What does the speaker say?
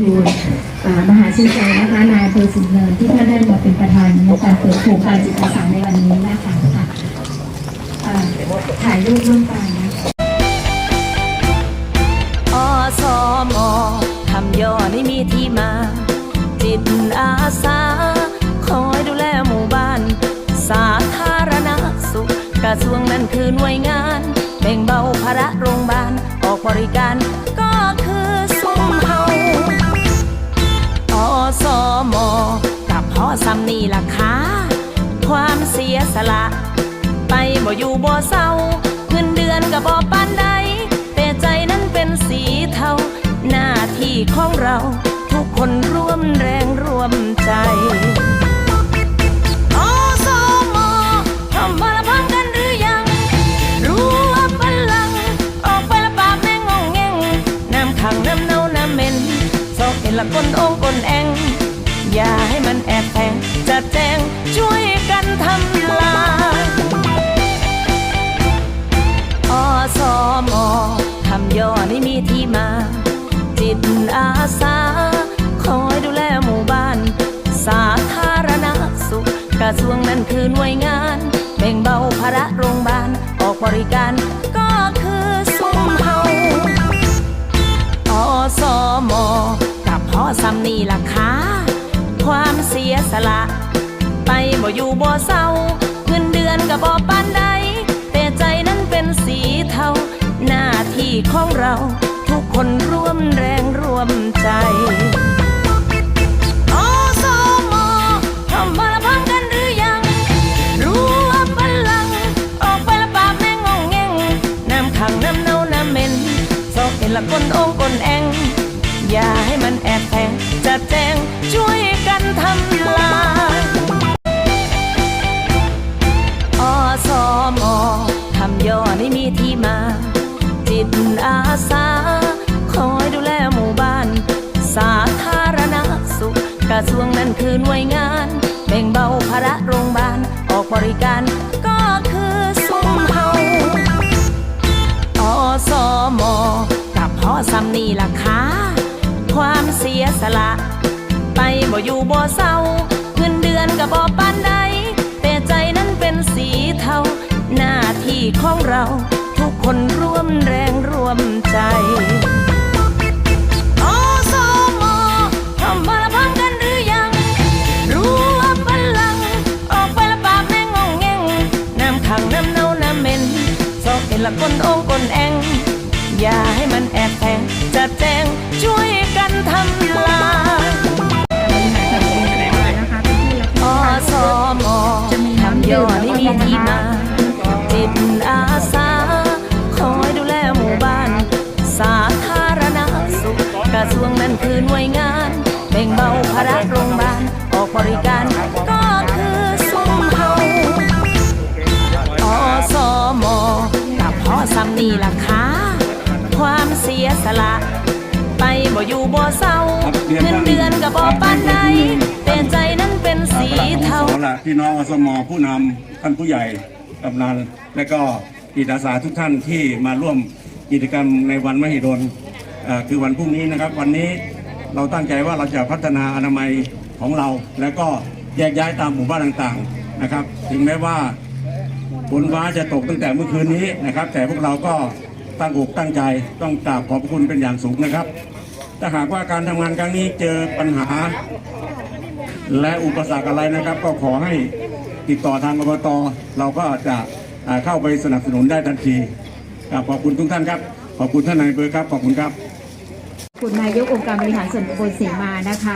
ทูลมหาชินใจนะคะนายเภอสิงห์เนินที่ท่านได้มาเป็นประธานในการเปิดโครงการจิตอาสาในวันนี้นะคะค่ะถ่ายรูปร่วมกันนะคะอสมคำย่อนี่มีที่มา จิตอาสา คอยดูแลหมู่บ้าน สาธารณสุข กระทรวงนั้นคือหน่วยงาน แบ่งเบาภาระโรงพยาบาล ออกบริการ มกับพ่อซ้ำนี่ล่ะค่ะความเสียสละ ไปบ่อยู่บ่เศร้าเงินเดือนก็บ่ปานใด แต่ใจนั้นเป็นสีเทาหน้าที่ของเรา ทุกคนร่วมแรงร่วมใจอสมทำมาละพังกันหรือยังรู้ว่าพลังออกไปละปากแม่งงองแงงน้ำขังน้ำเน่าน้ำเหม็นซอกเห็นละก้นองก้นแอง อย่าให้มันแอบแฝงจัดแจ้งช่วยกันทำลายอสมคำย่อนี่มีที่มา จิตอาสา คอยดูแลหมู่บ้าน สาธารณสุข กระทรวงนั้นคือหน่วยงานแบ่งเบาภาระโรงพยาบาลออกบริการก็คือซุ้มเฮาอสมกับพ่อซ้ำนี่ล่ะค่ะควา เสียสละ ไปบ่อยู่บ่เศร้าเงินเดือนก็บ่ปานใดแต่ใจนั้นเป็นสีเทาหน้าที่ของเราทุกคนร่วมแรงร่วมใจอสมทำมาละพังกันหรือยัง รู้ว่าพลัง ออกไปละปากแม่งงองแงงน้ำขังน้ำเน่าน้ำเหม็นซอกเห็นละก้นองก้นแองอย่าให้มันแอบแฝงจัดแจงช่วย ย่อนี่มีที่มา จิตอาสา คอยดูแลหมู่บ้าน สาธารณสุขกระทรวงนั้นคือหน่วยงานแบ่งเบาภาระโรงพยาบาลออกบริการก็คือซุ้มเฮาอสมกับพ่อซ้ำนี่ล่ะค่ะความเสียสละ ไปบ่อยู่บ่เศร้าเงินเดือนก็บ่ปา ของเรา ทุกคนร่วมแรงร่วมใจอสมทำมาละพังกันหรือยัง รู้ว่าพลัง ออกไปละปากแม่งงองแงงน้ำขังน้ำเน่าน้ำเหม็นซอกเห็นละก้นองก้นแอง อย่าให้มันแอบแฝงจัดแจงช่วยกันทำ กระทรวงนั้นคือหน่วยงาน แบ่งเบาภาระโรงพยาบาลออกบริการก็คือซุ้มเฮาอสมกับพ่อซ้ำนี่ล่ะค่ะความเสียสละ ไปบ่อยู่บ่เศร้าเงินเดือนก็บ่ปานใดแต่ใจนั้นเป็นสีเทาเอาละพี่น้องอสมผู้นำท่านผู้ใหญ่กำนันและก็จิตอาสาทุกท่านที่มาร่วมกิจกรรมในวันมหิดล คือวันพรุ่งนี้นะครับ วันนี้เราตั้งใจว่าเราจะพัฒนาอนามัยของเรา แล้วก็แยกย้ายตามหมู่บ้านต่างๆนะครับ ถึงแม้ว่าฝนฟ้าจะตกตั้งแต่เมื่อคืนนี้นะครับ แต่พวกเราก็ตั้งอกตั้งใจต้องกราบขอบคุณเป็นอย่างสูงนะครับ ถ้าหากว่าการทำงานครั้งนี้เจอปัญหา และอุปสรรคอะไรนะครับ ก็ขอให้ติดต่อทางอบตเราก็จะเข้าไปสนับสนุนได้ทันทีขอบคุณทุกท่านครับ ขอบคุณท่านนายเบอร์ครับ ขอบคุณครับ คุณนายกองค์การบริหารส่วนตำบลเสมานะคะ